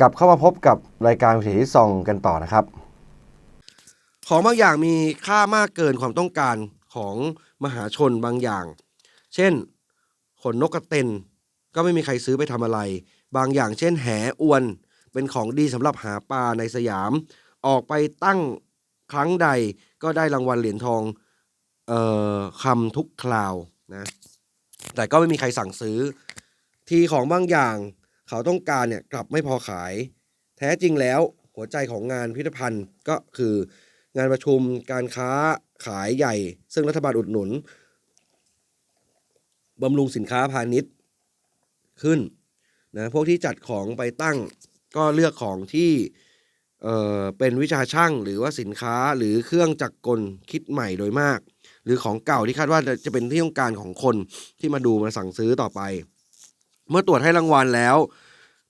กลับเข้ามาพบกับรายการวิถีที่ซองกันต่อนะครับ ของบางอย่างมีค่ามากเกินความต้องการของมหาชนบางอย่าง เช่น ขนนกกระเต็นก็ไม่มีใครซื้อไปทำอะไร บางอย่างเช่น แหอวน เป็นของดีสำหรับหาปลาในสยาม ออกไปตั้งครั้งใดก็ได้รางวัลเหรียญทองเอ่อคำทุกคราวนะแต่ก็ไม่มีใครสั่งซื้อ ทีของบางอย่าง เขาต้องการเนี่ยกลับไม่พอขาย แท้จริงแล้วหัวใจของงานพิพิธภัณฑ์ก็คืองานประชุมการค้าขายใหญ่ ซึ่งรัฐบาลอุดหนุนบำรุงสินค้าพาณิชย์ขึ้นนะพวกที่จัดของไปตั้งก็เลือกของที่เออเป็นวิชาช่างหรือว่าสินค้าหรือเครื่องจักรกลคิดใหม่โดยมาก หรือของเก่าที่คาดว่าจะจะเป็นที่ต้องการของคนที่มาดูมาสั่งซื้อต่อไป เมื่อตรวจให้รางวัลแล้ว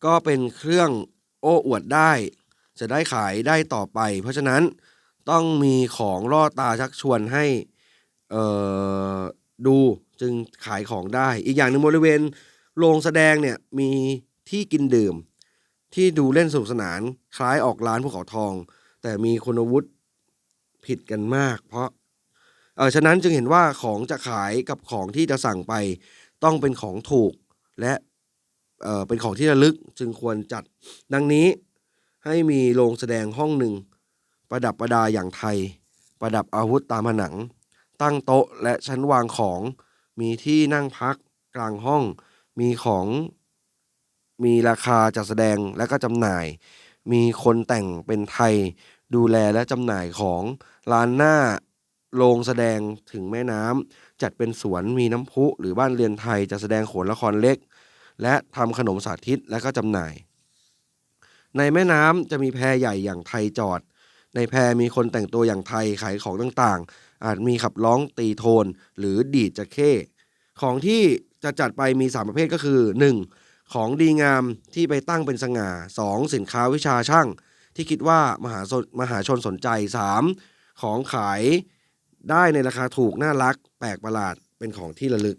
ก็เป็นเครื่องโอ้อวดได้ จะได้ขายได้ต่อไป เพราะฉะนั้นต้องมีของล่อตาชักชวนให้เออดูจึงขายของได้ อีกอย่างหนึ่งบริเวณโรงแสดงเนี่ยมีที่กินดื่ม ที่ดูเล่นสนุกสนานคล้ายออกร้านภูเขาทอง แต่มีคุณวุฒิผิดกันมาก เพราะเออฉะนั้นจึงเห็นว่าของจะขายกับของที่จะสั่งไป ต้องเป็นของถูกและ เอ่อเป็นของที่ระลึกจึงควรจัดดังนี้ให้มีโรงแสดงห้องหนึ่ง ประดับประดาอย่างไทย ประดับอาวุธตามผนัง ตั้งโต๊ะและชั้นวางของมีที่นั่งพักกลางห้องมีของมีราคาจัดแสดงและก็จำหน่าย มีคนแต่งเป็นไทย ดูแลและจำหน่ายของร้านหน้าโรงแสดงถึงแม่น้ำจัดเป็นสวนมีน้ำพุหรือบ้านเรือนไทยจะแสดงโขนละครเล็ก และทำขนมสาธิตและก็จำหน่าย ในแม่น้ำจะมีแพใหญ่อย่างไทยจอด ในแพมีคนแต่งตัวอย่างไทยขายของต่างๆ อาจมีขับร้องตีโทน หรือดีดจะเข้ของที่จะจัดไปมี 3 ประเภทก็คือ 1. ของดีงามที่ไปตั้งเป็นสง่า 2. สินค้าวิชาช่างที่คิดว่ามหาชนมหาชนสนใจ 3. ของขายได้ในราคาถูกน่ารัก แปลกประหลาดเป็นของที่ระลึก